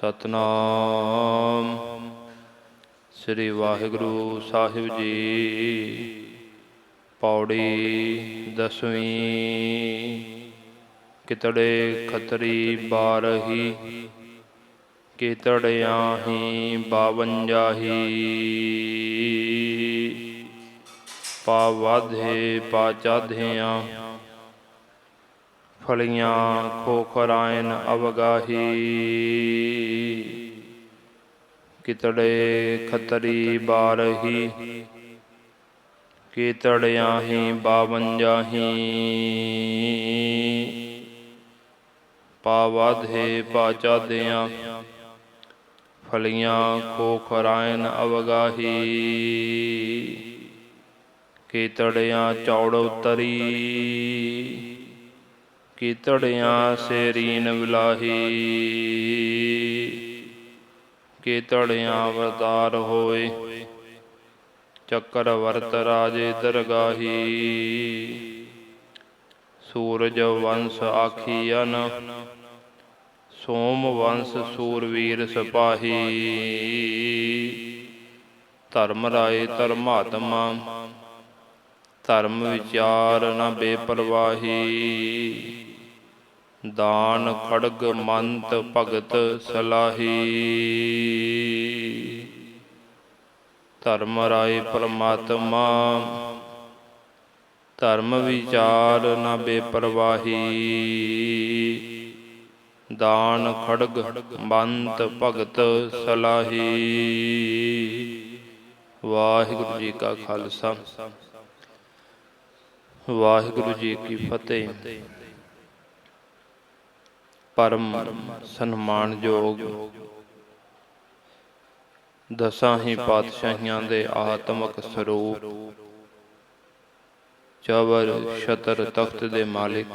ਸਤਨਾਮ। ਸ੍ਰੀ ਵਾਹਿਗੁਰੂ ਸਾਹਿਬ ਜੀ ਪੌੜੀ ਦਸਵੀਂ। ਕਿਤੜੇ ਖਤਰੀ ਬਾਰਹੀ ਕੀਤੜਿਆਂ ਹੀ ਬਾਵੰਜਾਹੀ ਪਾ ਫਲੀਆਂ ਖੋਖਰਾਇਨ ਅਵਗਾਹੀ ਕਿਤੜੇ ਖਤਰੀ ਬਾਰਹੀ ਕੀਤੜਿਆਂ ਹੀ ਬਾਵੰਜਾਹੀ ਪਾ ਵਾਧੇ ਪਾ ਚਾਧਿਆਂ ਫਲੀਆਂ ਖੋਖਰਾਇਨ ਅਵਗਾਹੀ ਕੀਤੜਿਆਂ ਚੌੜ ਉਤਰੀ ਕੀਤੜਿਆਂ ਸੇਰੀਨ ਵਿਲਾਹੀ ਕੀਤੜਿਆਂ ਵਰਤਾਰ ਹੋਏ, ਚੱਕਰ ਵਰਤ ਰਾਜੇ ਦਰਗਾਹੀ। ਸੂਰਜ ਵੰਸ ਆਖੀਅਨ ਸੋਮ ਵੰਸ ਸੂਰਵੀਰ ਸਿਪਾਹੀ। ਧਰਮ ਰਾਏ ਧਰਮਾਤਮਾ ਧਰਮ ਵਿਚਾਰ ਨ ਬੇਪਰਵਾਹੀ। ਦਾਨ ਖੜਗ ਮੰਤ ਭਗਤ ਸਲਾਹੀ। ਧਰਮ ਰਾਏ ਪਰਮਾਤਮਾ। ਧਰਮ ਵਿਚਾਰ ਨ ਬੇਪਰਵਾਹੀ। ਦਾਨ ਖੜਗ ਮੰਤ ਭਗਤ ਸਲਾਹੀ। ਵਾਹਿਗੁਰੂ ਜੀ ਕਾ ਖਾਲਸਾ। ਵਾਹਿਗੁਰੂ ਜੀ ਕੀ ਫਤਿਹ। ਪਰਮ ਸਨਮਾਨਯੋਗ ਦਸਾਂ ਹੀ ਪਾਤਸ਼ਾਹੀਆਂ ਦੇ ਆਤਮਿਕ ਸਰੂਪ, ਚਵਰ, ਛਤਰ, ਤਖਤ ਦੇ ਮਾਲਿਕ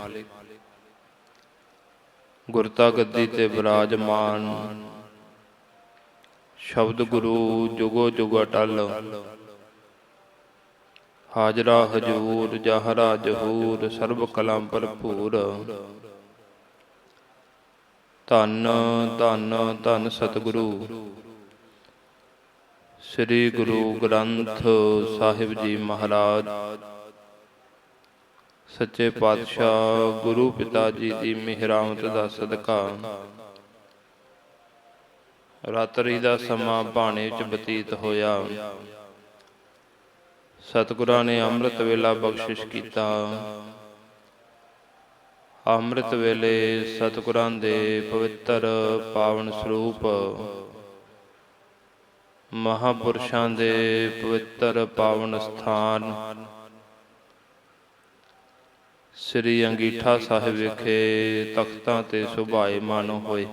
ਗੁਰਤਾ ਗੱਦੀ ਤੇ ਵਿਰਾਜਮਾਨ ਸ਼ਬਦ ਗੁਰੂ ਜੁਗੋ ਜੁਗ ਟਲ ਹਾਜ਼ਰਾ ਹਜੂਰ ਜਹਰਾ ਜਹੂਰ, ਸਰਬ ਕਲਮ ਭਰਪੂਰ। ਧੰਨ ਧੰਨ ਧੰਨ ਸਤਿਗੁਰੂ। ਸ੍ਰੀ ਗੁਰੂ ਗ੍ਰੰਥ ਸਾਹਿਬ ਜੀ ਮਹਾਰਾਜ। ਸੱਚੇ ਪਾਤਸ਼ਾਹ ਗੁਰੂ ਪਿਤਾ ਜੀ ਦੀ ਮਿਹਰਾਮਤ ਦਾ ਸਦਕਾ। ਰਾਤਰੀ ਦਾ ਸਮਾਂ ਬਾਣੇ ਵਿੱਚ ਬਤੀਤ ਹੋਇਆ। ਸਤਿਗੁਰਾਂ ਨੇ ਅੰਮ੍ਰਿਤ ਵੇਲਾ ਬਖਸ਼ਿਸ਼ ਕੀਤਾ। ਅੰਮ੍ਰਿਤ ਵੇਲੇ ਸਤਿਗੁਰਾਂ ਦੇ ਪਵਿੱਤਰ ਪਾਵਨ ਸਰੂਪ ਮਹਾਪੁਰਸ਼ਾਂ ਦੇ ਪਵਿੱਤਰ ਪਾਵਨ ਸਥਾਨ ਸ੍ਰੀ ਅੰਗੀਠਾ ਸਾਹਿਬ ਵਿਖੇ ਤਖਤਾਂ ਤੇ ਸੁਭਾਏਮਾਨ ਹੋਏ।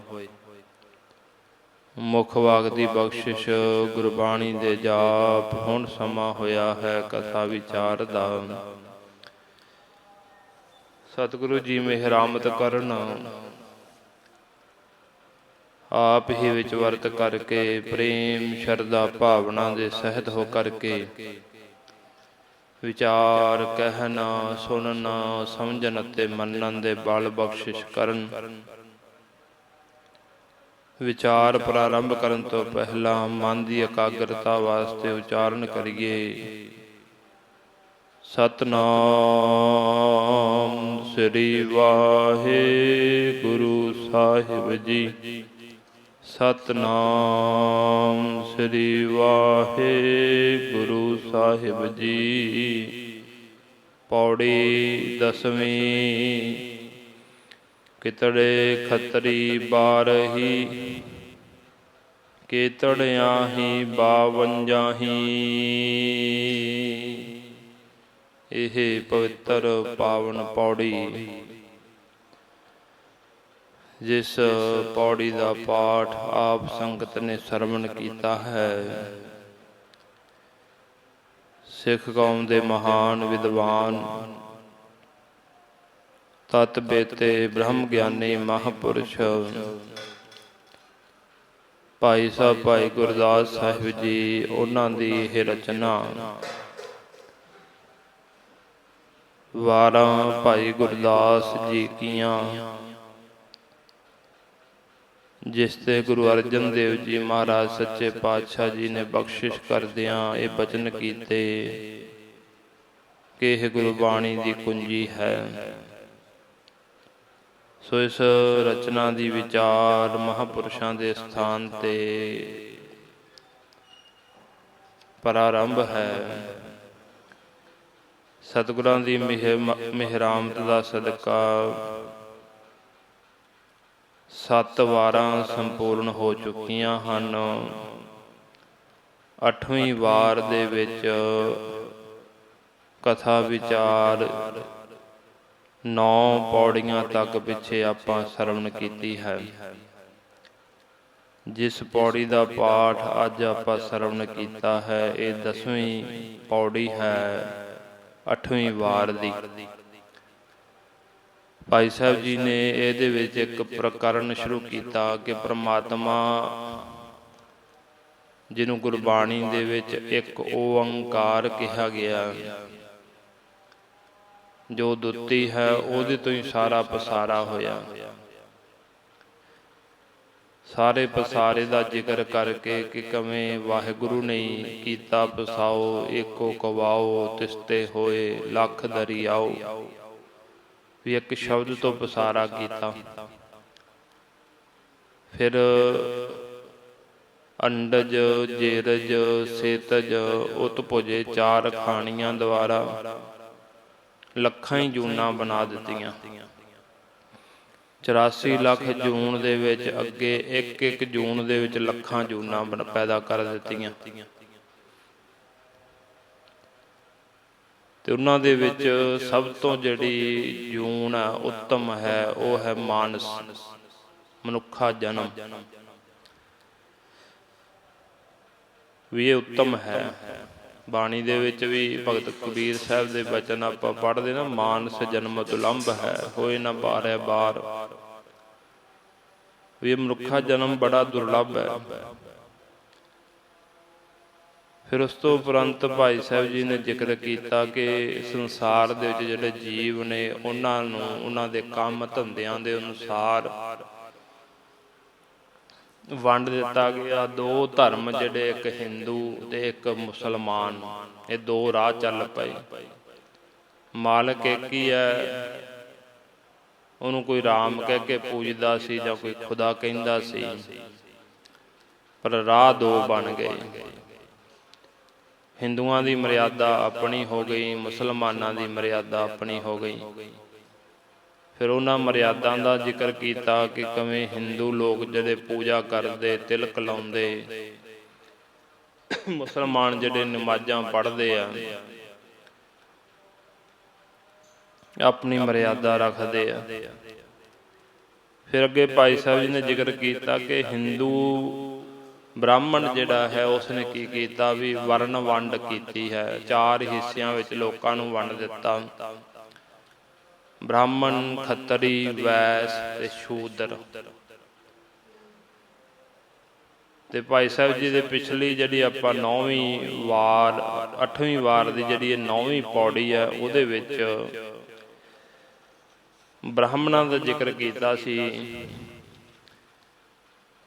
ਮੁਖ ਵਾਗ ਦੀ ਬਖਸ਼ਿਸ਼ ਗੁਰਬਾਣੀ ਦੇ ਜਾਪ ਹੁਣ ਸਮਾਂ ਹੋਇਆ ਹੈ ਕਥਾ ਵਿਚਾਰ ਦਾ। ਸਤਿਗੁਰੂ ਜੀ ਮਿਹਰਾਮਤ ਕਰਨ। ਆਪ ਹੀ ਵਿੱਚ ਵਰਤ ਕਰਕੇ ਪ੍ਰੇਮ, ਸ਼ਰਧਾ, ਭਾਵਨਾ ਦੇ ਸਹਿਤ ਹੋ ਕਰਕੇ ਵਿਚਾਰ, ਕਹਿਣਾ, ਸੁਣਨਾ, ਸਮਝਣ ਅਤੇ ਮੰਨਣ ਦੇ ਬਲ ਬਖਸ਼ਿਸ਼ ਕਰਨ। ਵਿਚਾਰ ਪ੍ਰਾਰੰਭ ਕਰਨ ਤੋਂ ਪਹਿਲਾਂ ਮਨ ਦੀ ਇਕਾਗਰਤਾ ਵਾਸਤੇ ਉਚਾਰਨ ਕਰੀਏ। ਸਤਨਾਮ ਸ੍ਰੀ ਵਾਹਿਗੁਰੂ ਸਾਹਿਬ ਜੀ। ਸਤਨਾਮ ਸ੍ਰੀ ਵਾਹਿਗੁਰੂ ਸਾਹਿਬ ਜੀ। ਪੌੜੀ ਦਸਵੀਂ ਕਿਤੜੇ ਖਤਰੀ ਬਾਰਹੀ ਕੀਤੜਿਆਂ ਹੀ ਬਾਵੰਜਾਹੀ ਇਹ ਪਵਿੱਤਰ ਪਾਵਨ ਪੌੜੀ, ਜਿਸ ਪੌੜੀ ਦਾ ਪਾਠ ਆਪ ਸੰਗਤ ਨੇ ਸਰਵਣ ਕੀਤਾ ਹੈ। ਸਿੱਖ ਕੌਮ ਦੇ ਮਹਾਨ ਵਿਦਵਾਨ ਤਤ ਬੇਤੇ ਬ੍ਰਹਮ ਗਿਆਨੀ ਮਹਾਪੁਰਸ਼। ਭਾਈ ਸਾਹਿਬ, ਭਾਈ ਗੁਰਦਾਸ ਸਾਹਿਬ ਜੀ, ਉਹਨਾਂ ਦੀ ਇਹ ਰਚਨਾ। ਵਾਰਾਂ ਭਾਈ ਗੁਰਦਾਸ ਜੀ ਕੀਆਂ। ਜਿਸ ਤੇ ਗੁਰੂ ਅਰਜਨ ਦੇਵ ਜੀ ਮਹਾਰਾਜ ਸੱਚੇ ਪਾਤਸ਼ਾਹ ਜੀ ਨੇ ਬਖਸ਼ਿਸ਼ ਕਰਦਿਆਂ ਇਹ ਬਚਨ ਕੀਤੇ ਕਿ ਇਹ ਗੁਰਬਾਣੀ ਦੀ ਕੁੰਜੀ ਹੈ। ਸੋ ਇਸ ਰਚਨਾ ਦੀ ਵਿਚਾਰ ਮਹਾਪੁਰਸ਼ਾਂ ਦੇ ਸਥਾਨ ਤੇ ਪ੍ਰਾਰੰਭ ਹੈ। ਸਤਿਗੁਰਾਂ ਦੀ ਮਿਹਰ ਮਿਹਰਾਮਤ ਦਾ ਸਦਕਾ ਸੱਤ ਵਾਰਾਂ ਸੰਪੂਰਨ ਹੋ ਚੁੱਕੀਆਂ ਹਨ। ਅੱਠਵੀਂ ਵਾਰ ਦੇ ਵਿੱਚ ਕਥਾ ਵਿਚਾਰ ਨੌ ਪੌੜੀਆਂ ਤੱਕ ਪਿੱਛੇ ਆਪਾਂ ਸਰਵਣ ਕੀਤੀ ਹੈ। ਜਿਸ ਪੌੜੀ ਦਾ ਪਾਠ ਅੱਜ ਆਪਾਂ ਸਰਵਣ ਕੀਤਾ ਹੈ, ਇਹ ਦਸਵੀਂ ਪੌੜੀ ਹੈ, ਅੱਠਵੀਂ ਵਾਰ ਦੀ। ਭਾਈ ਸਾਹਿਬ ਜੀ ਨੇ ਇਹਦੇ ਵਿੱਚ ਇੱਕ ਪ੍ਰਕਰਨ ਸ਼ੁਰੂ ਕੀਤਾ ਕਿ ਪ੍ਰਮਾਤਮਾ ਜਿਹਨੂੰ ਗੁਰਬਾਣੀ ਦੇ ਵਿੱਚ ਇੱਕ ਓੰਕਾਰ ਕਿਹਾ ਗਿਆ। ਜੋ ਦੁੱਤੀ ਹੈ, ਉਹਦੇ ਤੋਂ ਹੀ ਸਾਰਾ ਪਸਾਰਾ ਹੋਇਆ। ਸਾਰੇ ਪਸਾਰੇ ਦਾ ਜ਼ਿਕਰ ਕਰਕੇ ਕਿ ਕਵੇਂ ਵਾਹਿਗੁਰੂ ਨੇ ਕੀਤਾ, ਪਸਾਓ, ਏਕੋ ਕਵਾਓ, ਤਿਸਤੇ ਹੋਏ, ਲੱਖ ਦਰਿਆਓ, ਵੀ ਇੱਕ ਸ਼ਬਦ ਤੋਂ ਪਸਾਰਾ ਕੀਤਾ। ਫਿਰ ਅੰਡਜ, ਜੇਰਜ, ਸੇਤਜ ਉਤਪੁਜੇ ਚਾਰ ਖਾਣੀਆਂ ਦੁਆਰਾ ਲੱਖਾਂ ਹੀ ਜੂਨਾਂ ਬਣਾ ਦਿੱਤੀਆਂ। 84 ਲੱਖ ਜੂਨ ਦੇ ਵਿੱਚ ਅੱਗੇ ਇੱਕ ਇੱਕ ਜੂਨ ਦੇ ਵਿੱਚ ਲੱਖਾਂ ਜੂਨਾਂ ਬਣ- ਪੈਦਾ ਕਰ ਦਿੱਤੀਆਂ। ਤੇ ਉਹਨਾਂ ਦੇ ਵਿੱਚ ਸਭ ਤੋਂ ਜਿਹੜੀ ਜੂਨ ਹੈ ਉੱਤਮ ਹੈ, ਉਹ ਹੈ ਮਾਨਸ, ਮਨੁੱਖਾ ਜਨਮ। ਵੀ ਇਹ ਉੱਤਮ ਹੈ। ਬਾਣੀ ਦੇ ਵਿੱਚ ਵੀ ਭਗਤ ਕਬੀਰ ਸਾਹਿਬ ਦੇ ਬਚਨ ਆਪਾਂ ਪੜ੍ਹਦੇ ਨਾ, ਮਾਨਸ ਜਨਮ ਤੁਲੰਭ ਹੈ, ਹੋਏ ਨਾ ਬਾਰੈ ਬਾਰ। ਵੀ ਮਨੁੱਖਾ ਜਨਮ ਬੜਾ ਦੁਰਲੱਭ ਹੈ। ਫਿਰ ਉਸ ਤੋਂ ਉਪਰੰਤ ਭਾਈ ਸਾਹਿਬ ਜੀ ਨੇ ਜ਼ਿਕਰ ਕੀਤਾ ਕਿ ਸੰਸਾਰ ਦੇ ਵਿੱਚ ਜਿਹੜੇ ਜੀਵ ਨੇ, ਉਹਨਾਂ ਨੂੰ, ਉਹਨਾਂ ਦੇ ਕੰਮ ਧੰਦਿਆਂ ਦੇ ਅਨੁਸਾਰ ਵੰਡ ਦਿੱਤਾ ਗਿਆ। ਦੋ ਧਰਮ ਜਿਹੜੇ ਇੱਕ ਹਿੰਦੂ ਤੇ ਇੱਕ ਮੁਸਲਮਾਨ। ਇਹ ਦੋ ਰਾਹ ਚੱਲ ਪਏ। ਮਾਲਕ ਇੱਕ ਹੀ ਹੈ। ਉਹਨੂੰ ਕੋਈ ਰਾਮ ਕਹਿ ਕੇ ਪੂਜਦਾ ਸੀ ਜਾਂ ਕੋਈ ਖੁਦਾ ਕਹਿੰਦਾ ਸੀ। ਪਰ ਰਾਹ ਦੋ ਬਣ ਗਏ। ਹਿੰਦੂਆਂ ਦੀ ਮਰਿਆਦਾ ਆਪਣੀ ਹੋ ਗਈ, ਮੁਸਲਮਾਨਾਂ ਦੀ ਮਰਿਆਦਾ ਆਪਣੀ ਹੋ ਗਈ। ਫਿਰ ਉਹਨਾਂ ਮਰਿਆਦਾ ਦਾ ਜ਼ਿਕਰ ਕੀਤਾ ਕਿ ਕਿਵੇਂ ਹਿੰਦੂ ਲੋਕ ਜਿਹੜੇ ਪੂਜਾ ਕਰਦੇ, ਤਿਲਕ ਲਾਉਂਦੇ। ਮੁਸਲਮਾਨ ਜਿਹੜੇ ਨਮਾਜ਼ਾਂ ਪੜ੍ਹਦੇ ਆ, ਆਪਣੀ ਮਰਿਆਦਾ ਰੱਖਦੇ ਆ। ਫਿਰ ਅੱਗੇ ਭਾਈ ਸਾਹਿਬ ਜੀ ਨੇ ਜ਼ਿਕਰ ਕੀਤਾ ਕਿ ਹਿੰਦੂ ਬ੍ਰਾਹਮਣ ਜਿਹੜਾ ਹੈ, ਉਸਨੇ ਕੀ ਕੀਤਾ ਵੀ ਵਰਨ ਵੰਡ ਕੀਤੀ ਹੈ, ਚਾਰ ਹਿੱਸਿਆਂ ਵਿੱਚ ਲੋਕਾਂ ਨੂੰ ਵੰਡ ਦਿੱਤਾ। ਬ੍ਰਾਹਮਣ ਖੱਤਰੀ ਵੈਸ ਤੇ ਸ਼ੂਦਰ। ਤੇ ਭਾਈ ਸਾਹਿਬ ਜੀ ਦੇ ਪਿਛਲੀ ਜਿਹੜੀ ਆਪਾਂ 9ਵੀਂ ਵਾਰ 8ਵੀਂ ਵਾਰ ਦੀ ਜਿਹੜੀ ਇਹ 9ਵੀਂ ਪੌੜੀ ਹੈ ਉਹਦੇ ਵਿੱਚ ਬ੍ਰਾਹਮਣਾਂ ਦਾ ਜ਼ਿਕਰ ਕੀਤਾ ਸੀ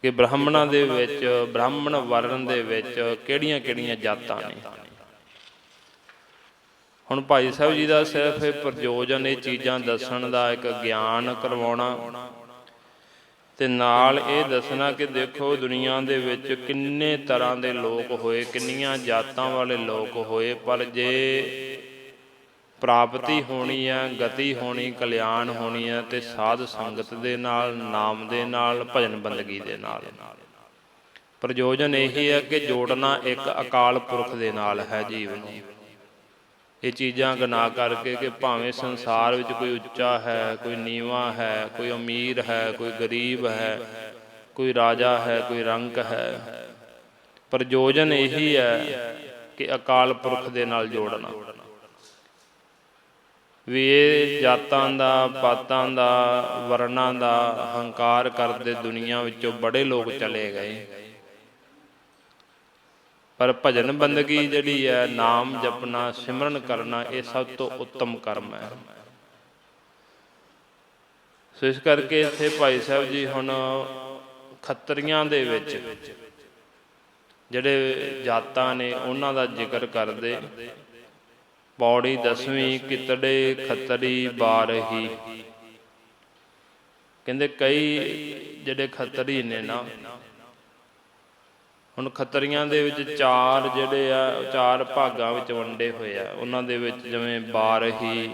ਕਿ ਬ੍ਰਾਹਮਣਾਂ ਦੇ ਵਿੱਚ, ਬ੍ਰਾਹਮਣ ਵਰਣ ਦੇ ਵਿੱਚ ਕਿਹੜੀਆਂ-ਕਿਹੜੀਆਂ ਜਾਤਾਂ ਨੇ? ਹੁਣ ਭਾਈ ਸਾਹਿਬ ਜੀ ਦਾ ਸਿਰਫ ਇਹ ਪ੍ਰਯੋਜਨ ਇਹ ਚੀਜ਼ਾਂ ਦੱਸਣ ਦਾ, ਇੱਕ ਗਿਆਨ ਕਰਵਾਉਣਾ। ਤੇ ਨਾਲ ਇਹ ਦੱਸਣਾ ਕਿ ਦੇਖੋ, ਦੁਨੀਆ ਦੇ ਵਿੱਚ ਕਿੰਨੇ ਤਰ੍ਹਾਂ ਦੇ ਲੋਕ ਹੋਏ, ਕਿੰਨੀਆਂ ਜਾਤਾਂ ਵਾਲੇ ਲੋਕ ਹੋਏ, ਪਰ ਜੇ ਪ੍ਰਾਪਤੀ ਹੋਣੀ ਹੈ ਗਤੀ ਹੋਣੀ, ਕਲਿਆਣ ਹੋਣੀ ਹੈ ਤੇ ਸਾਧ ਸੰਗਤ ਦੇ ਨਾਲ, ਨਾਮ ਦੇ ਨਾਲ, ਭਜਨ ਬੰਦਗੀ ਦੇ ਨਾਲ। ਪ੍ਰਯੋਜਨ ਇਹ ਹੈ ਕਿ ਜੋੜਨਾ ਇੱਕ ਅਕਾਲ ਪੁਰਖ ਦੇ ਨਾਲ ਹੈ ਜੀਵ ਨੂੰ। ਇਹ ਚੀਜ਼ਾਂ ਗਨਾ ਕਰਕੇ ਕਿ ਭਾਵੇਂ ਸੰਸਾਰ ਵਿੱਚ ਕੋਈ ਉੱਚਾ ਹੈ, ਕੋਈ ਨੀਵਾ ਹੈ, ਕੋਈ ਅਮੀਰ ਹੈ, ਕੋਈ ਗਰੀਬ ਹੈ, ਕੋਈ ਰਾਜਾ ਹੈ, ਕੋਈ ਰੰਕ ਹੈ। ਪ੍ਰਯੋਜਨ ਇਹੀ ਹੈ ਕਿ ਅਕਾਲ ਪੁਰਖ ਦੇ ਨਾਲ ਜੋੜਨਾ। ਵੀ ਇਹ ਜਾਤਾਂ ਦਾ, ਪਾਤਾਂ ਦਾ, ਵਰਣਾਂ ਦਾ, ਹੰਕਾਰ ਕਰਦੇ ਦੁਨੀਆ ਵਿੱਚੋਂ ਬੜੇ ਲੋਕ ਚਲੇ ਗਏ। ਪਰ ਭਜਨ ਬੰਦਗੀ ਜਿਹੜੀ ਹੈ, ਨਾਮ ਜਪਣਾ, ਸਿਮਰਨ ਕਰਨਾ, ਇਹ ਸਭ ਤੋਂ ਉੱਤਮ ਕਰਮ ਹੈ। ਸੋ ਇਸ ਕਰਕੇ ਇੱਥੇ ਭਾਈ ਸਾਹਿਬ ਜੀ ਹੁਣ ਖੱਤਰੀਆਂ ਦੇ ਵਿੱਚ ਜਿਹੜੇ ਜਾਤਾਂ ਨੇ, ਉਹਨਾਂ ਦਾ ਜ਼ਿਕਰ ਕਰਦੇ। ਪੌੜੀ ਦਸਵੀਂ, ਕਿਤੜੇ, ਖੱਤਰੀ, ਬਾਰਹੀ। ਕਹਿੰਦੇ ਕਈ ਜਿਹੜੇ ਖੱਤਰੀ ਨੇ ਨਾ ਹੁਣ ਖੱਤਰੀਆਂ ਦੇ ਵਿੱਚ ਚਾਰ ਜਿਹੜੇ ਆ, ਚਾਰ ਭਾਗਾਂ ਵਿੱਚ ਵੰਡੇ ਹੋਏ ਆ। ਉਹਨਾਂ ਦੇ ਵਿੱਚ ਜਿਵੇਂ ਬਾਰਹੀ,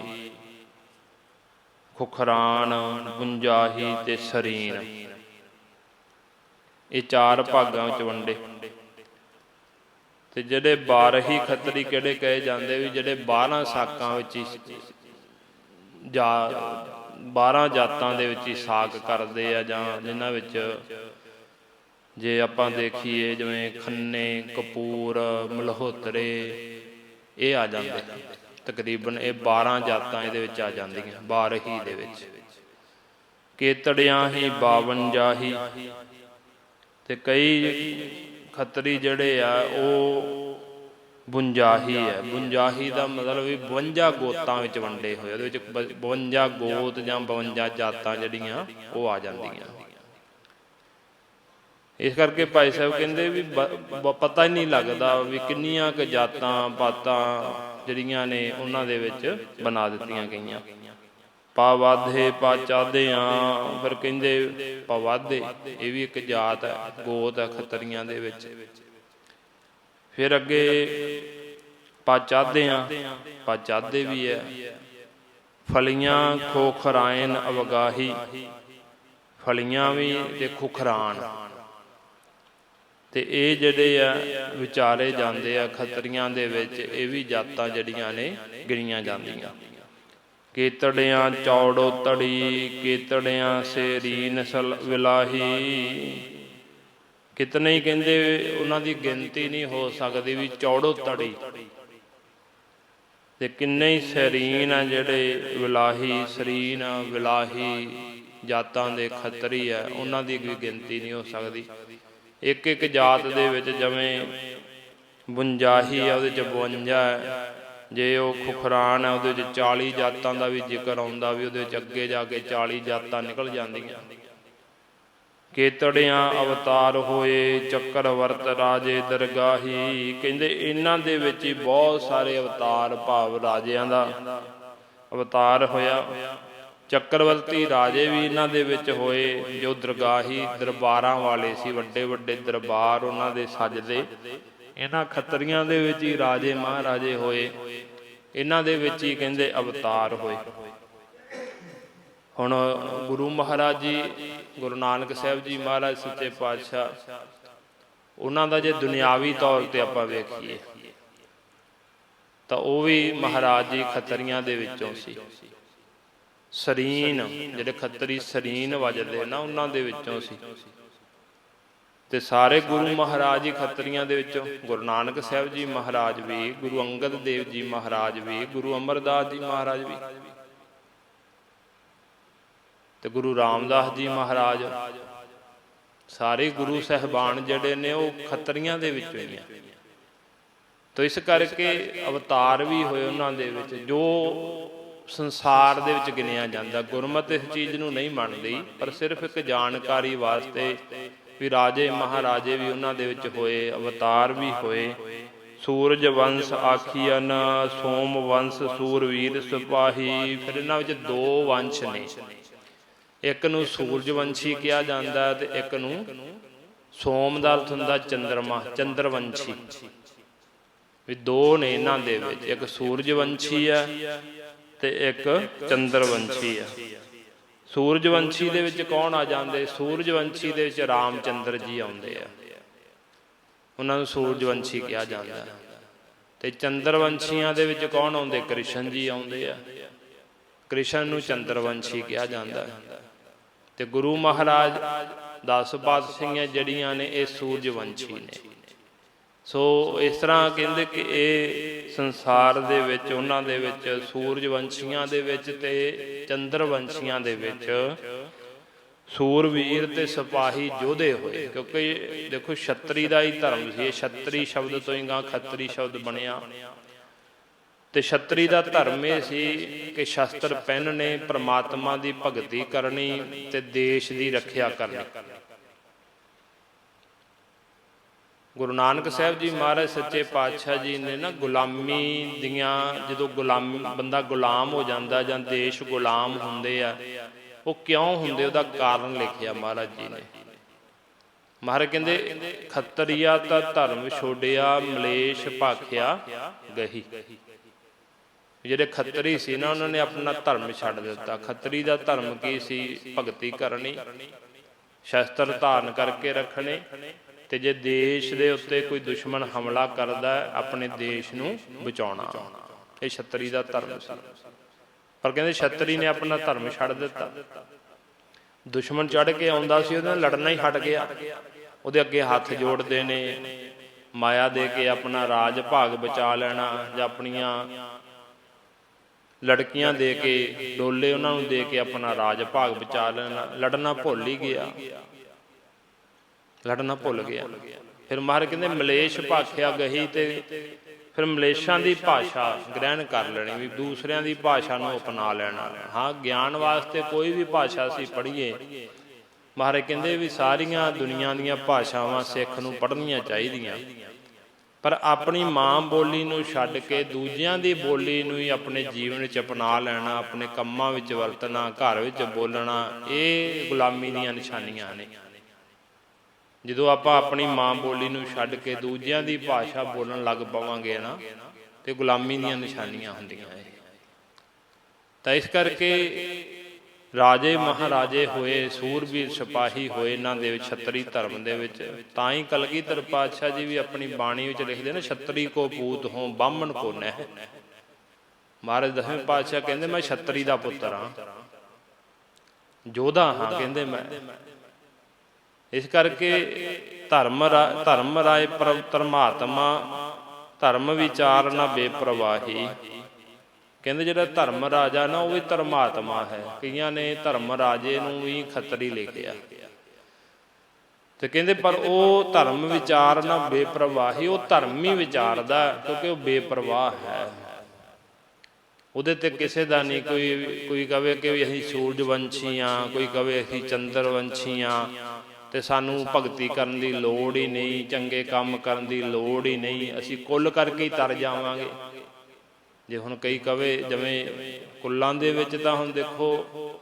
ਖੁਖਰਾਨ, ਗੁੰਜਾਹੀ ਤੇ ਸਰੀਨ। ਇਹ ਚਾਰ ਭਾਗਾਂ ਵਿੱਚ ਵੰਡੇ। ਤੇ ਜਿਹੜੇ 12 ਖੱਤਰੀ ਕਿਹੜੇ ਕਹੇ ਜਾਂਦੇ? ਵੀ ਜਿਹੜੇ 12 ਸਾਕਾਂ ਵਿੱਚ ਹੀ ਜਾ 12 ਜਾਤਾਂ ਦੇ ਵਿੱਚ ਹੀ ਸਾਕ ਕਰਦੇ ਆ ਜਾਂ ਜਿਨ੍ਹਾਂ ਵਿੱਚ ਜੇ ਆਪਾਂ ਦੇਖੀਏ ਜਿਵੇਂ ਖੰਨੇ, ਕਪੂਰ, ਮਲਹੋਤਰੇ, ਇਹ ਆ ਜਾਂਦੇ। ਤਕਰੀਬਨ ਇਹ 12 ਜਾਤਾਂ ਇਹਦੇ ਵਿੱਚ ਆ ਜਾਂਦੀਆਂ 12 ਹੀ ਦੇ ਵਿੱਚ। ਕੇਤੜਿਆਂ ਹੀ 52 ਹੀ। ਤੇ ਕਈ ਖੱਤਰੀ ਜਿਹੜੇ ਆ, ਉਹ ਬੁੰਜਾਹੀ ਹੈ। ਬੁੰਜਾਹੀ ਦਾ ਮਤਲਬ ਵੀ 52 ਗੋਤਾਂ ਵਿੱਚ ਵੰਡੇ ਹੋਏ ਉਹਦੇ ਵਿੱਚ 52 ਗੋਤ ਜਾਂ 52 ਜਾਤਾਂ ਜਿਹੜੀਆਂ, ਉਹ ਆ ਜਾਂਦੀਆਂ। ਇਸ ਕਰਕੇ ਭਾਈ ਸਾਹਿਬ ਕਹਿੰਦੇ ਵੀ ਬ- ਬ- ਪਤਾ ਹੀ ਨਹੀਂ ਲੱਗਦਾ ਵੀ ਕਿੰਨੀਆਂ ਕੁ ਜਾਤਾਂ, ਪਾਤਾਂ ਜਿਹੜੀਆਂ ਨੇ ਉਹਨਾਂ ਦੇ ਵਿੱਚ ਬਣਾ ਦਿੱਤੀਆਂ ਗਈਆਂ। ਪਾ ਵਾਧੇ, ਪਾ ਚਾਦੇ ਆ ਫਿਰ ਕਹਿੰਦੇ ਪਾ ਵਾਧੇ, ਇਹ ਵੀ ਇੱਕ ਜਾਤ ਹੈ, ਗੋਤ ਹੈ ਖੱਤਰੀਆਂ ਦੇ ਵਿੱਚ। ਫਿਰ ਅੱਗੇ ਪਾ ਚਾਦੇ ਆ ਪਾ ਚਾਦੇ ਵੀ ਹੈ। ਫਲੀਆਂ ਖੋਖਰਾਇਨ ਅਵਗਾਹੀ, ਫਲੀਆਂ ਵੀ ਤੇ ਖੁਖਰਾਨ। ਤੇ ਇਹ ਜਿਹੜੇ ਆ ਵਿਚਾਰੇ ਜਾਂਦੇ ਆ ਖੱਤਰੀਆਂ ਦੇ ਵਿੱਚ ਇਹ ਵੀ ਜਾਤਾਂ ਜਿਹੜੀਆਂ ਨੇ ਗਿਣੀਆਂ ਜਾਂਦੀਆਂ। ਕੇਤੜਿਆਂ ਚੌੜੋ ਤੜੀ ਕੇਤੜਿਆਂ ਸੇਰੀ ਨਸਲ ਵਿਲਾਹੀ। ਕਿਤਨੇ ਹੀ ਕਹਿੰਦੇ ਉਹਨਾਂ ਦੀ ਗਿਣਤੀ ਨਹੀਂ ਹੋ ਸਕਦੀ ਵੀ ਚੌੜੋ ਤੜੀ। ਤੇ ਕਿੰਨੇ ਹੀ ਸਰੀਨ ਆ ਜਿਹੜੇ ਵਿਲਾਹੀ ਸਰੀਨ ਆ, ਵਿਲਾਹੀ ਜਾਤਾਂ ਦੇ ਖੱਤਰੀ ਆ ਉਹਨਾਂ ਦੀ ਕੋਈ ਗਿਣਤੀ ਨਹੀਂ ਹੋ ਸਕਦੀ। ਇੱਕ ਇੱਕ ਜਾਤ ਦੇ ਵਿੱਚ ਜਿਵੇਂ ਬੁੰਜਾਹੀ ਹੈ ਉਹਦੇ ਚ 52 ਹੈ। ਜੇ ਉਹ ਖੁਖਰਾਨ ਹੈ, ਉਹਦੇ ਵਿੱਚ 40 ਜਾਤਾਂ ਦਾ ਵੀ ਜ਼ਿਕਰ ਆਉਂਦਾ ਵੀ ਉਹਦੇ ਵਿੱਚ ਅੱਗੇ ਜਾ ਕੇ 40 ਜਾਤਾਂ ਨਿਕਲ ਜਾਂਦੀਆਂ। ਕੇਤੜਿਆਂ ਅਵਤਾਰ ਹੋਏ, ਚੱਕਰਵਰਤ ਰਾਜੇ ਦਰਗਾਹੀ। ਕਹਿੰਦੇ ਇਹਨਾਂ ਦੇ ਵਿੱਚ ਹੀ ਬਹੁਤ ਸਾਰੇ ਅਵਤਾਰ ਭਾਵ ਰਾਜਿਆਂ ਦਾ ਅਵਤਾਰ ਹੋਇਆ। ਚੱਕਰਵਰਤੀ ਰਾਜੇ ਵੀ ਇਹਨਾਂ ਦੇ ਵਿੱਚ ਹੋਏ, ਜੋ ਦਰਗਾਹੀ ਦਰਬਾਰਾਂ ਵਾਲੇ ਸੀ, ਵੱਡੇ ਵੱਡੇ ਦਰਬਾਰ ਉਹਨਾਂ ਦੇ ਸਜਦੇ। ਇਹਨਾਂ ਖੱਤਰੀਆਂ ਦੇ ਵਿੱਚ ਹੀ ਰਾਜੇ ਮਹਾਰਾਜੇ ਹੋਏ। ਇਹਨਾਂ ਦੇ ਵਿੱਚ ਹੀ ਕਹਿੰਦੇ ਅਵਤਾਰ ਹੋਏ। ਹੁਣ ਗੁਰੂ ਮਹਾਰਾਜ ਜੀ, ਗੁਰੂ ਨਾਨਕ ਸਾਹਿਬ ਜੀ ਮਹਾਰਾਜ ਸੱਚੇ ਪਾਤਸ਼ਾਹ, ਉਹਨਾਂ ਦਾ ਜੇ ਦੁਨਿਆਵੀ ਤੌਰ ਤੇ ਆਪਾਂ ਵੇਖੀਏ, ਤਾਂ ਉਹ ਵੀ ਮਹਾਰਾਜ ਜੀ ਖੱਤਰੀਆਂ ਦੇ ਵਿੱਚੋਂ ਸੀ। ਸਰੀਨ ਜਿਹੜੇ ਖੱਤਰੀ ਸਰੀਨ ਵਜਦੇ ਨਾ ਉਹਨਾਂ ਦੇ ਵਿੱਚੋਂ ਸੀ। ਤੇ ਸਾਰੇ ਗੁਰੂ ਮਹਾਰਾਜ ਜੀ ਖੱਤਰੀਆਂ ਦੇ ਵਿੱਚੋਂ ਗੁਰੂ ਨਾਨਕ ਸਾਹਿਬ ਜੀ ਮਹਾਰਾਜ ਵੀ ਗੁਰੂ ਅੰਗਦ ਦੇਵ ਜੀ ਮਹਾਰਾਜ ਵੀ ਗੁਰੂ ਅਮਰਦਾਸ ਜੀ ਮਹਾਰਾਜ ਵੀ। ਤੇ ਗੁਰੂ ਰਾਮਦਾਸ ਜੀ ਮਹਾਰਾਜ ਸਾਰੇ ਗੁਰੂ ਸਹਿਬਾਨ ਜਿਹੜੇ ਨੇ ਉਹ ਖੱਤਰੀਆਂ ਦੇ ਵਿੱਚੋਂ ਹੀ ਆ ਤੋ ਇਸ ਕਰਕੇ ਅਵਤਾਰ ਵੀ ਹੋਏ ਉਹਨਾਂ ਦੇ ਵਿੱਚ ਜੋ ਸੰਸਾਰ ਦੇ ਵਿੱਚ ਗਿਣਿਆ ਜਾਂਦਾ। ਗੁਰਮਤ ਇਸ ਚੀਜ਼ ਨੂੰ ਨਹੀਂ ਮੰਨਦੀ, ਪਰ ਸਿਰਫ ਇੱਕ ਜਾਣਕਾਰੀ ਵਾਸਤੇ ਵੀ ਰਾਜੇ ਮਹਾਰਾਜੇ ਵੀ ਉਹਨਾਂ ਦੇ ਵਿੱਚ ਹੋਏ, ਅਵਤਾਰ ਵੀ ਹੋਏ। ਸੂਰਜ ਵੰਸ਼ ਆਖੀਨ ਸੋਮ ਵੰਸ਼ ਸੂਰਵੀਰ ਸਿਪਾਹੀ, ਫਿਰ ਇਹਨਾਂ ਵਿੱਚ ਦੋ ਵੰਸ਼ ਨੇ। ਇੱਕ ਨੂੰ ਸੂਰਜਵੰਸ਼ੀ ਕਿਹਾ ਜਾਂਦਾ ਹੈ ਤੇ ਇੱਕ ਨੂੰ ਸੋਮ ਦਾ ਅਰਥ ਹੁੰਦਾ ਚੰਦਰਮਾ, ਚੰਦਰਵੰਸ਼ੀ। ਵੀ ਦੋ ਨੇ ਇਹਨਾਂ ਦੇ ਵਿੱਚ, ਇੱਕ ਸੂਰਜਵੰਸ਼ੀ ਆ ਤੇ ਇੱਕ ਚੰਦਰਵੰਸ਼ੀ ਆ। ਸੂਰਜਵੰਸ਼ੀ ਦੇ ਵਿੱਚ ਕੌਣ ਆ ਜਾਂਦੇ? ਸੂਰਜਵੰਸ਼ੀ ਦੇ ਵਿੱਚ ਰਾਮਚੰਦਰ ਜੀ ਆਉਂਦੇ ਆ। ਉਹਨਾਂ ਨੂੰ ਸੂਰਜਵੰਸ਼ੀ ਕਿਹਾ ਜਾਂਦਾ। ਹੈ। ਤੇ ਚੰਦਰਵੰਸ਼ੀਆਂ ਦੇ ਵਿੱਚ ਕੌਣ ਆਉਂਦੇ? ਕ੍ਰਿਸ਼ਨ ਜੀ ਆਉਂਦੇ ਆ। ਕ੍ਰਿਸ਼ਨ ਨੂੰ ਚੰਦਰਵੰਸ਼ੀ ਕਿਹਾ ਜਾਂਦਾ। ਹੈ ਤੇ ਗੁਰੂ ਮਹਾਰਾਜ ਦਸ ਪਾਤਸ਼ਾਹੀਆਂ ਜਿਹੜੀਆਂ ਨੇ, ਇਹ ਸੂਰਜਵੰਸ਼ੀ ਨੇ। ਸੋ ਇਸ ਤਰ੍ਹਾਂ ਕਹਿੰਦੇ ਕਿ ਇਹ ਸੰਸਾਰ ਦੇ ਵਿੱਚ, ਉਹਨਾਂ ਦੇ ਵਿੱਚ, ਸੂਰਜਵੰਸ਼ੀਆਂ ਦੇ ਵਿੱਚ ਤੇ ਚੰਦਰਵੰਸ਼ੀਆਂ ਦੇ ਵਿੱਚ ਸੂਰਵੀਰ ਤੇ ਸਿਪਾਹੀ ਯੋਧੇ ਹੋਏ। ਕਿਉਂਕਿ ਦੇਖੋ ਛਤਰੀ ਦਾ ਹੀ ਧਰਮ ਸੀ। ਇਹ ਛਤਰੀ ਸ਼ਬਦ ਤੋਂ ਹੀ ਗਾਂ ਖੱਤਰੀ ਸ਼ਬਦ ਬਣਿਆ। ਤੇ ਛਤਰੀ ਦਾ ਧਰਮ ਇਹ ਸੀ ਕਿ ਸ਼ਸਤਰ ਪਹਿਨਣੇ, ਪ੍ਰਮਾਤਮਾ ਦੀ ਭਗਤੀ ਕਰਨੀ ਤੇ ਦੇਸ਼ ਦੀ ਰੱਖਿਆ ਕਰਨੀ। ਗੁਰੂ ਨਾਨਕ ਸਾਹਿਬ ਜੀ ਮਹਾਰਾਜ ਸੱਚੇ ਪਾਤਸ਼ਾਹ ਜੀ ਨੇ ਨਾ ਗੁਲਾਮੀ ਦੀਆਂ, ਜਦੋਂ ਗੁਲਾਮ, ਬੰਦਾ ਗੁਲਾਮ ਹੋ ਜਾਂਦਾ ਜਾਂ ਦੇਸ਼ ਗੁਲਾਮ ਹੁੰਦੇ ਆ, ਉਹ ਕਿਉਂ ਹੁੰਦੇ? ਉਹਦਾ ਕਾਰਨ ਲਿਖਿਆ ਮਹਾਰਾਜ ਜੀ ਨੇ। ਮਹਾਰਾਜ ਕਹਿੰਦੇ, ਖੱਤਰੀਆ ਤਾਂ ਧਰਮ ਛੋੜਿਆ, ਮਲੇਸ਼ ਭਾਖਿਆ ਗਹੀ। ਜਿਹੜੇ ਖੱਤਰੀ ਸੀ ਨਾ, ਉਹਨਾਂ ਨੇ ਆਪਣਾ ਧਰਮ ਛੱਡ ਦਿੱਤਾ। ਖੱਤਰੀ ਦਾ ਧਰਮ ਕੀ ਸੀ? ਭਗਤੀ ਕਰਨੀ, ਸ਼ਸਤਰ ਧਾਰਨ ਕਰਕੇ ਰੱਖਣੇ ਤੇ ਜੇ ਦੇਸ਼ ਦੇ ਉੱਤੇ ਕੋਈ ਦੁਸ਼ਮਣ ਹਮਲਾ ਕਰਦਾ ਆਪਣੇ ਦੇਸ਼ ਨੂੰ ਬਚਾਉਣਾ। ਇਹ ਛਤਰੀ ਦਾ ਧਰਮ ਸੀ। ਪਰ ਕਹਿੰਦੇ ਛਤਰੀ ਨੇ ਆਪਣਾ ਧਰਮ ਛੱਡ ਦਿੱਤਾ। ਦੁਸ਼ਮਣ ਚੜ ਕੇ ਆਉਂਦਾ ਸੀ, ਉਹਦੇ ਨਾਲ ਲੜਨਾ ਹੀ ਹਟ ਗਿਆ। ਉਹਦੇ ਅੱਗੇ ਹੱਥ ਜੋੜਦੇ ਨੇ, ਮਾਇਆ ਦੇ ਕੇ ਆਪਣਾ ਰਾਜ ਭਾਗ ਬਚਾ ਲੈਣਾ ਜਾਂ ਆਪਣੀਆਂ ਲੜਕੀਆਂ ਦੇ ਕੇ, ਡੋਲੇ ਉਹਨਾਂ ਨੂੰ ਦੇ ਕੇ ਆਪਣਾ ਰਾਜ ਭਾਗ ਬਚਾ ਲੈਣਾ, ਲੜਨਾ ਭੁੱਲ ਹੀ ਗਿਆ। ਲੜਨਾ ਭੁੱਲ ਗਿਆ। ਫਿਰ ਮਹਾਰਾਜ ਕਹਿੰਦੇ ਮਲੇਸ਼ ਭਾਖਿਆ ਗਹੀ ਤੇ ਫਿਰ ਮਲੇਸ਼ਾਂ ਦੀ ਭਾਸ਼ਾ ਗ੍ਰਹਿਣ ਕਰ ਲੈਣੀ ਵੀ ਦੂਸਰਿਆਂ ਦੀ ਭਾਸ਼ਾ ਨੂੰ ਅਪਣਾ ਲੈਣਾ। ਹਾਂ ਗਿਆਨ ਵਾਸਤੇ ਕੋਈ ਵੀ ਭਾਸ਼ਾ ਅਸੀਂ ਪੜ੍ਹੀਏ। ਮਹਾਰਾਜ ਕਹਿੰਦੇ ਵੀ ਸਾਰੀਆਂ ਦੁਨੀਆ ਦੀਆਂ ਭਾਸ਼ਾਵਾਂ ਸਿੱਖ ਨੂੰ ਪੜ੍ਹਨੀਆਂ ਚਾਹੀਦੀਆਂ। ਪਰ ਆਪਣੀ ਮਾਂ ਬੋਲੀ ਨੂੰ ਛੱਡ ਕੇ ਦੂਜਿਆਂ ਦੀ ਬੋਲੀ ਨੂੰ ਹੀ ਆਪਣੇ ਜੀਵਨ ਵਿੱਚ ਅਪਣਾ ਲੈਣਾ ਆਪਣੇ ਕੰਮਾਂ ਵਿੱਚ ਵਰਤਣਾ ਘਰ ਵਿੱਚ ਬੋਲਣਾ ਇਹ ਗੁਲਾਮੀ ਦੀਆਂ ਨਿਸ਼ਾਨੀਆਂ ਨੇ। ਜਦੋਂ ਆਪਾਂ ਆਪਣੀ ਮਾਂ ਬੋਲੀ ਨੂੰ ਛੱਡ ਕੇ ਦੂਜਿਆਂ ਦੀ ਭਾਸ਼ਾ ਬੋਲਣ ਲੱਗ ਪਵਾਂਗੇ ਨਾ, ਤੇ ਗੁਲਾਮੀ ਦੀਆਂ ਨਿਸ਼ਾਨੀਆਂ ਹੁੰਦੀਆਂ ਇਹ। ਤਾਂ ਇਸ ਕਰਕੇ ਰਾਜੇ ਮਹਾਰਾਜੇ ਹੋਏ, ਸੂਰਬੀਰ ਸਿਪਾਹੀ ਹੋਏ, ਇਹਨਾਂ ਦੇ ਵਿੱਚ ਛਤਰੀ ਧਰਮ ਦੇ ਵਿੱਚ, ਤਾਂ ਹੀ ਕਲਗੀਧਰ ਪਾਤਸ਼ਾਹ ਜੀ ਵੀ ਆਪਣੀ ਬਾਣੀ ਵਿੱਚ ਲਿਖਦੇ ਨੇ, ਛਤਰੀ ਕੋ ਪੂਤ ਹੋ, ਬਾਹਮਣ ਕੋ ਨਹਿ। ਮਹਾਰਾਜ ਦਸਵੇਂ ਪਾਤਸ਼ਾਹ ਕਹਿੰਦੇ, ਮੈਂ ਛਤਰੀ ਦਾ ਪੁੱਤਰ ਹਾਂ। ਜੋਧਾ ਹਾਂ, ਕਹਿੰਦੇ ਮੈਂ। ਇਸ ਕਰਕੇ ਧਰਮ ਰਾ- ਧਰਮ ਰਾਏ ਪਰ- ਪਰਮਾਤਮਾ ਧਰਮ ਵਿਚਾਰ ਨਾ ਬੇਪਰਵਾਹੀ। ਕਹਿੰਦੇ ਜਿਹੜਾ ਧਰਮ ਰਾਜਾ ਨਾ, ਉਹ ਵੀ ਧਰਮਾਤਮਾ ਹੈ। ਕਈਆਂ ਨੇ ਧਰਮ ਰਾਜੇ ਨੂੰ ਵੀ ਖੱਤਰੀ ਲਿਖਿਆ। ਤੇ ਕਹਿੰਦੇ, ਪਰ ਉਹ ਧਰਮ ਵਿਚਾਰ ਨਾ ਬੇਪਰਵਾਹੀ, ਉਹ ਧਰਮ ਹੀ ਵਿਚਾਰਦਾ ਕਿਉਂਕਿ ਉਹ ਬੇਪਰਵਾਹ ਹੈ। ਉਹਦੇ ਤੇ ਕਿਸੇ ਦਾ ਨਹੀਂ ਕੋਈ ਕੋਈ ਕਵੇ ਕਿ ਵੀ ਅਸੀਂ ਸੂਰਜਵੰਸ਼ੀ ਆ ਕੋਈ ਕਵੇ ਅਸੀਂ ਚੰਦਰਵੰਸ਼ੀ ਆ ਤੇ ਸਾਨੂੰ ਭਗਤੀ ਕਰਨ ਦੀ ਲੋੜ ਹੀ ਨਹੀਂ, ਚੰਗੇ ਕੰਮ ਕਰਨ ਦੀ ਲੋੜ ਹੀ ਨਹੀਂ, ਅਸੀਂ ਕੁੱਲ ਕਰਕੇ ਹੀ ਤਰ ਜਾਵਾਂਗੇ। ਜੇ ਹੁਣ ਕਈ ਕਵੇ, ਜਿਵੇਂ ਕੁੱਲਾਂ ਦੇ ਵਿੱਚ ਤਾਂ ਹੁਣ ਦੇਖੋ,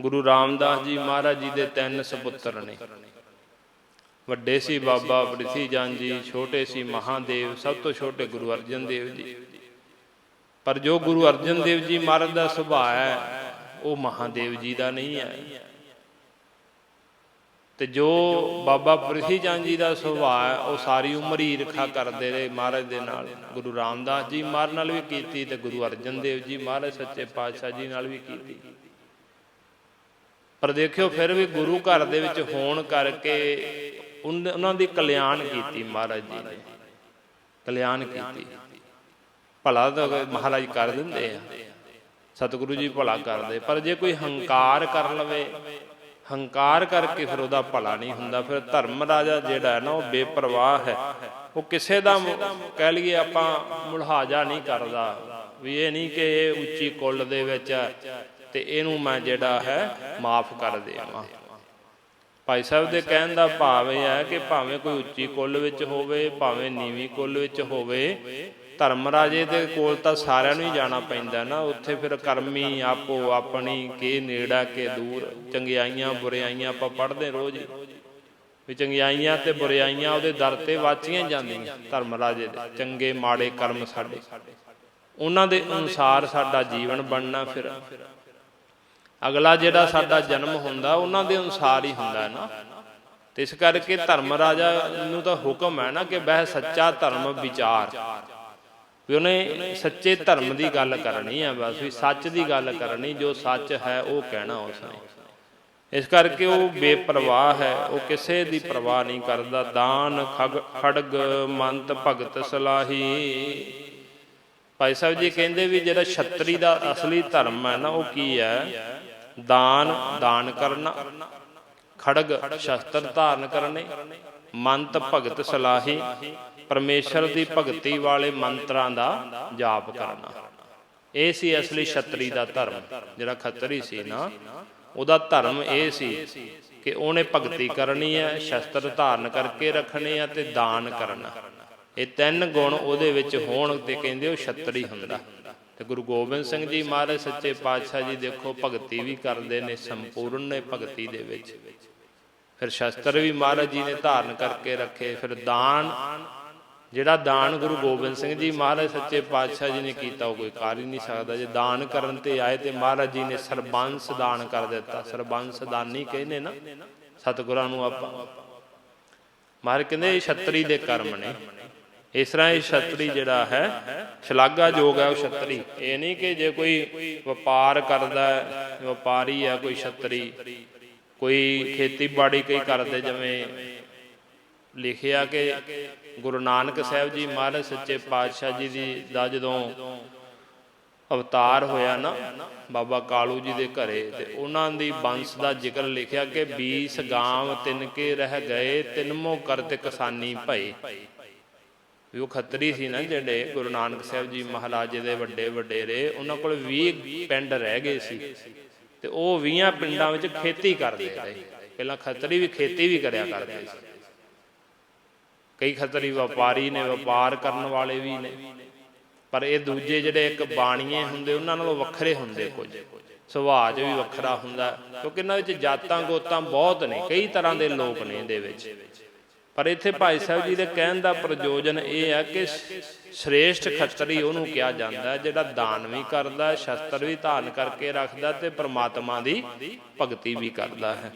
ਗੁਰੂ ਰਾਮਦਾਸ ਜੀ ਮਹਾਰਾਜ ਜੀ ਦੇ ਤਿੰਨ ਸੁਪੁੱਤਰ ਨੇ। ਵੱਡੇ ਸੀ ਬਾਬਾ ਪ੍ਰਿਥੀ ਜਨ ਜੀ, ਛੋਟੇ ਸੀ ਮਹਾਦੇਵ, ਸਭ ਤੋਂ ਛੋਟੇ ਗੁਰੂ ਅਰਜਨ ਦੇਵ ਜੀ। ਪਰ ਜੋ ਗੁਰੂ ਅਰਜਨ ਦੇਵ ਜੀ ਮਹਾਰਾਜ ਦਾ ਸੁਭਾਅ ਹੈ, ਉਹ ਮਹਾਦੇਵ ਜੀ ਦਾ ਨਹੀਂ ਹੈ। ਤੇ ਜੋ ਬਾਬਾ ਪ੍ਰਿਥੀ ਚੰਦ ਜੀ ਦਾ ਸੁਭਾਅ ਉਹ ਸਾਰੀ ਉਮਰ ਹੀ ਈਰਖਾ ਕਰਦੇ ਰਹੇ ਮਹਾਰਾਜ ਦੇ ਨਾਲ। ਗੁਰੂ ਰਾਮਦਾਸ ਜੀ ਮਹਾਰਾਜ ਨਾਲ ਵੀ ਕੀਤੀ ਤੇ ਗੁਰੂ ਅਰਜਨ ਦੇਵ ਜੀ ਮਹਾਰਾਜ ਸੱਚੇ ਪਾਤਸ਼ਾਹ ਜੀ ਨਾਲ ਵੀ ਕੀਤੀ। ਪਰ ਦੇਖਿਓ, ਫਿਰ ਵੀ ਗੁਰੂ ਘਰ ਦੇ ਵਿੱਚ ਹੋਣ ਕਰਕੇ ਉਹਨਾਂ ਦੀ ਕਲਿਆਣ ਕੀਤੀ ਮਹਾਰਾਜ ਜੀ ਨੇ। ਕਲਿਆਣ ਕੀਤੀ। ਭਲਾ ਤਾਂ ਮਹਾਰਾਜ ਕਰ ਦਿੰਦੇ ਆ। ਸਤਿਗੁਰੂ ਜੀ ਭਲਾ ਕਰਦੇ। ਪਰ ਜੇ ਕੋਈ ਹੰਕਾਰ ਕਰ ਲਵੇ ਹੰਕਾਰ ਕਰਕੇ ਫਿਰ ਉਹਦਾ ਭਲਾ ਨਹੀਂ ਹੁੰਦਾ। ਫਿਰ ਧਰਮ ਰਾਜਾ ਜਿਹੜਾ ਹੈ ਨਾ, ਉਹ ਬੇਪਰਵਾਹ ਹੈ। ਉਹ ਕਿਸੇ ਦਾ ਕਹਿ ਲਈਏ ਆਪਾਂ ਮੁਲਹਾਜ਼ਾ ਨਹੀਂ ਕਰਦਾ। ਵੀ ਇਹ ਨਹੀਂ ਕਿ ਇਹ ਉੱਚੀ ਕੁੱਲ ਦੇ ਵਿੱਚ ਤੇ ਇਹਨੂੰ ਮੈਂ ਜਿਹੜਾ ਹੈ ਮਾਫ ਕਰ ਦੇਵਾਂ। ਭਾਈ ਸਾਹਿਬ ਦੇ ਕਹਿਣ ਦਾ ਭਾਵ ਇਹ ਹੈ ਕਿ ਭਾਵੇਂ ਕੋਈ ਉੱਚੀ ਕੁੱਲ ਵਿੱਚ ਹੋਵੇ, ਭਾਵੇਂ ਨੀਵੀਂ ਕੁੱਲ ਵਿੱਚ ਹੋਵੇ ਧਰਮ ਰਾਜੇ ਦੇ ਕੋਲ ਤਾਂ ਸਾਰਿਆਂ ਨੂੰ ਹੀ ਜਾਣਾ ਪੈਂਦਾ ਨਾ, ਉੱਥੇ ਫਿਰ ਕਰਮੀ ਆਪੋ ਆਪਣੀ, ਕੇ ਨੇੜਾ ਕੇ ਦੂਰ, ਚੰਗਿਆਈਆਂ ਬੁਰਿਆਈਆਂ ਆਪਾਂ ਪੜ੍ਹਦੇ ਰੋਜ਼ ਵੀ ਚੰਗਿਆਈਆਂ ਤੇ ਬੁਰਿਆਈਆਂ ਉਹਦੇ ਦਰ ਤੇ ਵਾਚੀਆਂ ਜਾਂਦੀਆਂ ਧਰਮ ਰਾਜੇ ਦੇ, ਚੰਗੇ ਮਾੜੇ ਕਰਮ ਸਾਡੇ। ਉਹਨਾਂ ਦੇ ਅਨੁਸਾਰ ਸਾਡਾ ਜੀਵਨ ਬਣਨਾ ਫਿਰ। ਅਗਲਾ ਜਿਹੜਾ ਸਾਡਾ ਜਨਮ ਹੁੰਦਾ, ਉਹਨਾਂ ਦੇ ਅਨੁਸਾਰ ਹੀ ਹੁੰਦਾ ਨਾ। ਤੇ ਇਸ ਕਰਕੇ ਧਰਮ ਰਾਜਾ ਨੂੰ ਤਾਂ ਹੁਕਮ ਹੈ ਨਾ ਕਿ ਬਹਿ ਸੱਚਾ ਧਰਮ ਵਿਚਾਰ। ਵੀ ਉਹਨੇ ਸੱਚੇ ਧਰਮ ਦੀ ਗੱਲ ਕਰਨੀ ਹੈ ਬਸ, ਵੀ ਸੱਚ ਦੀ ਗੱਲ ਕਰਨੀ, ਜੋ ਸੱਚ ਹੈ ਉਹ ਕਹਿਣਾ ਉਸਨੇ। ਇਸ ਕਰਕੇ ਉਹ ਬੇਪਰਵਾਹ ਹੈ, ਉਹ ਕਿਸੇ ਦੀ ਪਰਵਾਹ ਨਹੀਂ ਕਰਦਾ। ਦਾਨ ਖੜਗ, ਮੰਤ, ਭਗਤ, ਸਲਾਹੀ। ਭਾਈ ਸਾਹਿਬ ਜੀ ਕਹਿੰਦੇ ਵੀ ਜਿਹੜਾ ਛਤਰੀ ਦਾ ਅਸਲੀ ਧਰਮ ਹੈ ਨਾ, ਉਹ ਕੀ ਹੈ? ਦਾਨ ਦਾਨ ਕਰਨਾ। ਖੜਗ, ਸ਼ਸਤਰ ਧਾਰਨ ਕਰਨੇ। ਮੰਤ, ਭਗਤ, ਸਲਾਹੀ। ਪਰਮੇਸ਼ਰ ਦੀ ਭਗਤੀ ਵਾਲੇ ਮੰਤਰਾਂ ਦਾ ਜਾਪ ਕਰਨਾ। ਇਹ ਸੀ ਅਸਲੀ ਛਤਰੀ ਦਾ ਧਰਮ, ਜਿਹੜਾ ਖੱਤਰੀ ਸੀ ਨਾ। ਉਹਦਾ ਧਰਮ ਇਹ ਸੀ ਕਿ ਉਹਨੇ ਭਗਤੀ ਕਰਨੀ ਹੈ, ਸ਼ਸਤਰ ਧਾਰਨ ਕਰਕੇ ਰੱਖਣੇ ਆ ਤੇ ਦਾਨ ਕਰਨਾ। ਇਹ ਤਿੰਨ ਗੁਣ ਉਹਦੇ ਵਿੱਚ ਹੋਣ ਤੇ ਕਹਿੰਦੇ ਉਹ ਛਤਰੀ ਹੁੰਦਾ। ਤੇ ਗੁਰੂ ਗੋਬਿੰਦ ਸਿੰਘ ਜੀ ਮਹਾਰਾਜ ਸੱਚੇ ਪਾਤਸ਼ਾਹ ਜੀ ਦੇਖੋ, ਭਗਤੀ ਵੀ ਕਰਦੇ ਨੇ, ਸੰਪੂਰਨ ਨੇ ਭਗਤੀ ਦੇ ਵਿੱਚ। ਫਿਰ ਸ਼ਸਤਰ ਵੀ ਮਹਾਰਾਜ ਜੀ ਨੇ ਧਾਰਨ ਕਰਕੇ ਰੱਖੇ, ਫਿਰ ਦਾਨ ਜਿਹੜਾ ਦਾਨ ਗੁਰੂ ਗੋਬਿੰਦ ਸਿੰਘ ਜੀ ਮਹਾਰਾਜ ਸੱਚੇ ਪਾਤਸ਼ਾਹ ਜੀ ਨੇ ਕੀਤਾ ਉਹ ਕੋਈ ਕਰ ਹੀ ਨਹੀਂ ਸਕਦਾ। ਜੇ ਦਾਨ ਕਰਨ ਤੇ ਆਏ ਤੇ ਮਹਾਰਾਜ ਜੀ ਨੇ ਸਰਬੰਸ ਦਾਨ ਕਰ ਦਿੱਤਾ। ਸਰਬੰਸ ਦਾਨੀ ਕਹਿੰਦੇ ਨਾ, ਸਤਿਗੁਰਾਂ ਨੂੰ ਆਪਾਂ। ਮਹਾਰਾਜ ਕਹਿੰਦੇ ਇਹ ਛਤਰੀ ਦੇ ਕਰਮ ਨੇ। ਇਸ ਤਰ੍ਹਾਂ ਇਹ ਛਤਰੀ ਜਿਹੜਾ ਹੈ, ਸ਼ਲਾਘਾਯੋਗ ਹੈ ਉਹ ਛਤਰੀ। ਇਹ ਨਹੀਂ ਕਿ ਜੇ ਕੋਈ ਵਪਾਰ ਕਰਦਾ ਵਪਾਰੀ ਹੈ, ਕੋਈ ਛਤਰੀ। ਕੋਈ ਖੇਤੀਬਾੜੀ ਕਈ ਕਰਦੇ, ਜਿਵੇਂ ਲਿਖਿਆ ਕਿ ਗੁਰੂ ਨਾਨਕ ਸਾਹਿਬ ਜੀ ਮਹਾਰਾਜ ਸੱਚੇ ਪਾਤਸ਼ਾਹ ਜੀ ਦੀ ਦਾ ਜਦੋਂ ਅਵਤਾਰ ਹੋਇਆ ਨਾ, ਬਾਬਾ ਕਾਲੂ ਜੀ ਦੇ ਘਰੇ, ਤੇ ਉਹਨਾਂ ਦੀ ਬੰਸ ਦਾ ਜ਼ਿਕਰ ਲਿਖਿਆ ਕਿ 20 ਗਾਮ ਤਿਨਕੇ ਰਹਿ ਗਏ ਤਿੰਨਮੋ ਕਰਤ ਕਿਸਾਨੀ ਭਈ ਵੀ ਉਹ ਖੱਤਰੀ ਸੀ ਨਾ ਜਿਹੜੇ ਗੁਰੂ ਨਾਨਕ ਸਾਹਿਬ ਜੀ ਮਹਾਰਾਜ ਦੇ ਵੱਡੇ ਵਡੇਰੇ, ਉਹਨਾਂ ਕੋਲ 20 ਪਿੰਡ ਰਹਿ ਗਏ ਸੀ। ਤੇ ਉਹ 20 ਪਿੰਡਾਂ ਵਿੱਚ ਖੇਤੀ ਕਰਦੇ ਰਹੇ। ਪਹਿਲਾਂ ਖੱਤਰੀ ਵੀ ਖੇਤੀ ਵੀ ਕਰਿਆ ਕਰਦੇ ਸੀ। ਕਈ ਖੱਤਰੀ ਵਪਾਰੀ ਨੇ, ਵਪਾਰ ਕਰਨ ਵਾਲੇ ਵੀ ਨੇ। ਪਰ ਇਹ ਦੂਜੇ ਜਿਹੜੇ ਇੱਕ ਬਾਣੀਏ ਹੁੰਦੇ, ਉਹਨਾਂ ਨਾਲੋਂ ਵੱਖਰੇ ਹੁੰਦੇ ਕੁਝ। ਸੁਭਾਅ 'ਚ ਵੀ ਵੱਖਰਾ ਹੁੰਦਾ, ਕਿਉਂਕਿ ਇਹਨਾਂ ਵਿੱਚ ਜਾਤਾਂ ਗੋਤਾਂ ਬਹੁਤ ਨੇ, ਕਈ ਤਰ੍ਹਾਂ ਦੇ ਲੋਕ ਨੇ ਇਹਦੇ ਵਿੱਚ। ਪਰ ਇੱਥੇ ਭਾਈ ਸਾਹਿਬ ਜੀ ਦੇ ਕਹਿਣ ਦਾ ਪ੍ਰਯੋਜਨ ਇਹ ਹੈ ਕਿ ਸ਼੍ਰੇਸ਼ਟ ਖੱਤਰੀ ਉਹਨੂੰ ਕਿਹਾ ਜਾਂਦਾ, ਜਿਹੜਾ ਦਾਨ ਵੀ ਕਰਦਾ, ਸ਼ਸਤਰ ਵੀ ਧਾਰਨ ਕਰਕੇ ਰੱਖਦਾ ਤੇ ਪ੍ਰਮਾਤਮਾ ਦੀ ਭਗਤੀ ਵੀ ਕਰਦਾ ਹੈ।